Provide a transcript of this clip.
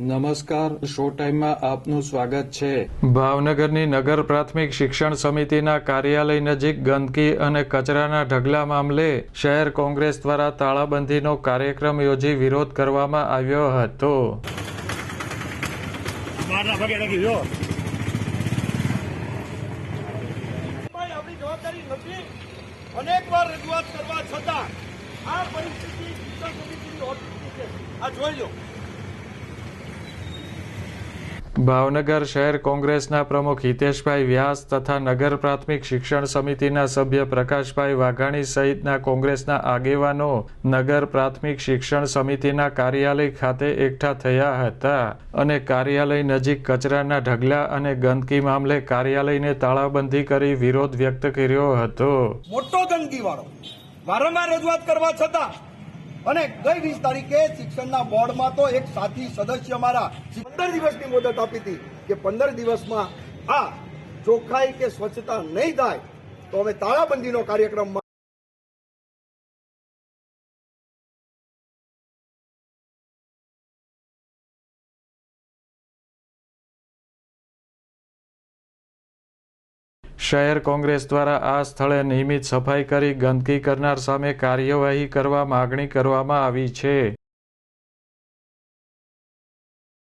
નમસ્કાર શો ટાઈમમાં આપનું સ્વાગત છે. ભાવનગરની નગર પ્રાથમિક શિક્ષણ સમિતિના કાર્યાલય નજીક ગંદકી અને કચરાના ઢગલા મામલે શહેર કોંગ્રેસ દ્વારા તાળાબંધીનો કાર્યક્રમ યોજી વિરોધ કરવામાં આવ્યો હતો. અનેક વાર રજૂઆત કરવા છતાં આ પરિસ્થિતિ શિક્ષણ સમિતિની હોતી છે. આ જોઈ લો. ભાવનગર શહેર કોંગ્રેસના પ્રમુખ હિતેશભાઈ વ્યાસ તથા નગર પ્રાથમિક શિક્ષણ સમિતિના સભ્ય પ્રકાશભાઈ વાઘાણી સહિતના કોંગ્રેસના આગેવાનો નગર પ્રાથમિક શિક્ષણ સમિતિના કાર્યાલય ખાતે એકઠા થયા હતા અને કાર્યાલય નજીક કચરાના ઢગલા અને ગંદકી મામલે કાર્યાલયને તાળાબંધી કરી વિરોધ વ્યક્ત કર્યો હતો. મોટો ગંદકી વાળો વારંવાર રજૂઆત કરવા છતાં અને ગઈ વીસ તારીખે શિક્ષણના બોર્ડમાં તો એક સાથી સદસ્ય મારા પંદર દિવસની મુદત આપી હતી કે પંદર દિવસમાં આ ચોખ્ખાઈ કે સ્વચ્છતા નહીં થાય, તો અમે તાળાબંધીનો કાર્યક્રમ શહેર કોંગ્રેસ દ્વારા આ સ્થળે નિયમિત સફાઈ કરી ગંદકી કરનાર સામે કાર્યવાહી કરવા માગણી કરવામાં આવી છે.